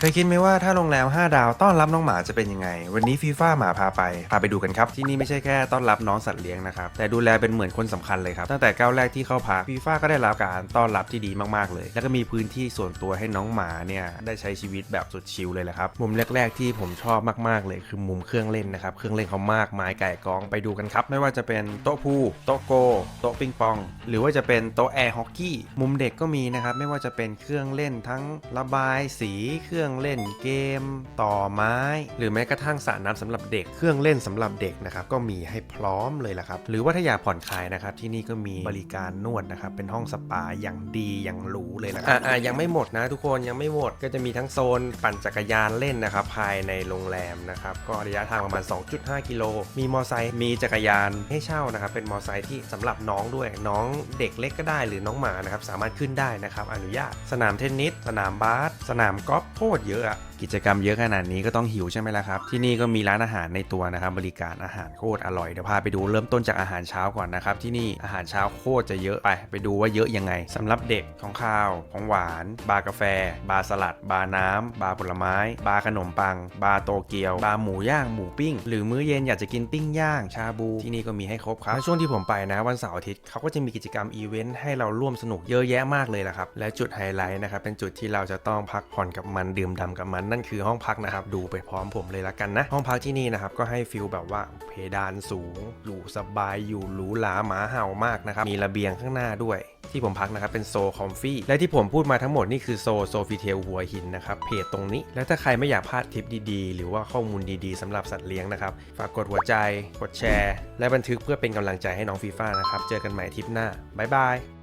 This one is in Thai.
เคยคิดไหมว่าถ้าโรงแรม 5 ดาวต้อนรับน้องหมาจะเป็นยังไง วันนี้ฟีฟ่าหมาพาไป พาไปดูกันครับ ที่นี่ไม่ใช่แค่ต้อนรับน้องสัตว์เลี้ยงนะครับ แต่ดูแลเป็นเหมือนคนสำคัญเลยครับ ตั้งแต่ก้าวแรกที่เข้าพักฟีฟ่าก็ได้รับการต้อนรับที่ดีมากๆเลย แล้วก็มีพื้นที่ส่วนตัวให้น้องหมาเนี่ยได้ใช้ชีวิตแบบสุดชิลเลยแหละครับ มุมแรก ๆ ที่ผมชอบมากๆเลยคือมุมเครื่องเล่นนะครับ เครื่องเล่นเขามากมายไก่กองไปดูกันครับ ไม่ว่าจะเป็นโต๊ะพูลโต๊ะโก โต๊ะปิงปอง หรือว่าจะเป็นโต๊ะแอร์ฮอกกี้ มุมเด็กก็มีนะครับ ไม่ว่าจะเป็นเครื่องเล่นทั้งระบายสีเครื่องเล่นเกม ต่อไม้ หรือแม้กระทั่งสระน้ำสำหรับเด็กเครื่องเล่นสำหรับเด็กนะครับก็มีให้พร้อมเลยละครับ หรือว่าถ้าอยากผ่อนคลายนะครับที่นี่ก็มีบริการนวดนะครับเป็นห้องสปาอย่างดีอย่างหรูเลยละครับอ่ายังไม่หมดนะทุกคนยังไม่หมดก็จะมีทั้งโซนปั่นจักรยานเล่นนะครับภายในโรงแรมนะครับก็ระยะทางประมาณ 2.5 กิโลมีมอไซค์มีจักรยานให้เช่านะครับเป็นมอไซค์ที่สำหรับน้องด้วยน้องเด็กเล็กก็ได้หรือน้องหมานะครับสามารถขึ้นได้นะครับอนุญาตสนามเทนนิสสนามบาสสนามกอล์ฟโตรเยอะอะกิจกรรมเยอะขนาดนี้ก็ต้องหิวใช่ไหมล่ะครับ ที่นี่ก็มีร้านอาหารในตัวนะครับบริการอาหารโคตรอร่อยเดี๋ยวพาไปดูเริ่มต้นจากอาหารเช้าก่อนนะครับ ที่นี่อาหารเช้าโคตรจะเยอะไปไปดูว่าเยอะยังไงสำหรับเด็กของข้าว ของหวาน บาร์กาแฟ บาร์สลัด บาร์น้ำบาร์ผลไม้ บาร์ขนมปัง บาร์โตเกียว บาร์หมูย่างหมูปิ้ง หรือมื้อเย็นอยากจะกินปิ้งย่างชาบู ที่นี่ก็มีให้ครบครับแล้วช่วงที่ผมไปนะวันเสาร์อาทิตย์เขาก็จะมีกิจกรรมอีเวนต์ให้เราร่วมสนุกเยอะแยะมากเลยละครับและจุดไฮไลท์นะครับเป็นจุดที่เราจะต้องพักผ่อนกับมันดื่มด่ำกับมันนั่นคือห้องพักนะครับ ดูไปพร้อมผมเลยละกันนะ ห้องพักที่นี่นะครับ ก็ให้ฟิลแบบว่าเพดานสูงอยู่สบายอยู่หรูหราหมาเห่ามากนะครับ มีระเบียงข้างหน้าด้วยที่ผมพักนะครับเป็นโซคอมฟี่และที่ผมพูดมาทั้งหมดนี่คือโซโซฟิเทลหัวหินนะครับเพจตรงนี้ แล้วถ้าใครไม่อยากพลาดทริปดีๆ หรือว่าข้อมูลดีๆสำหรับสัตว์เลี้ยงนะครับ ฝากกดหัวใจ กดแชร์ และบันทึกเพื่อเป็นกำลังใจให้น้องฟีฟ่านะครับ เจอกันใหม่ทริปหน้าบ๊ายบาย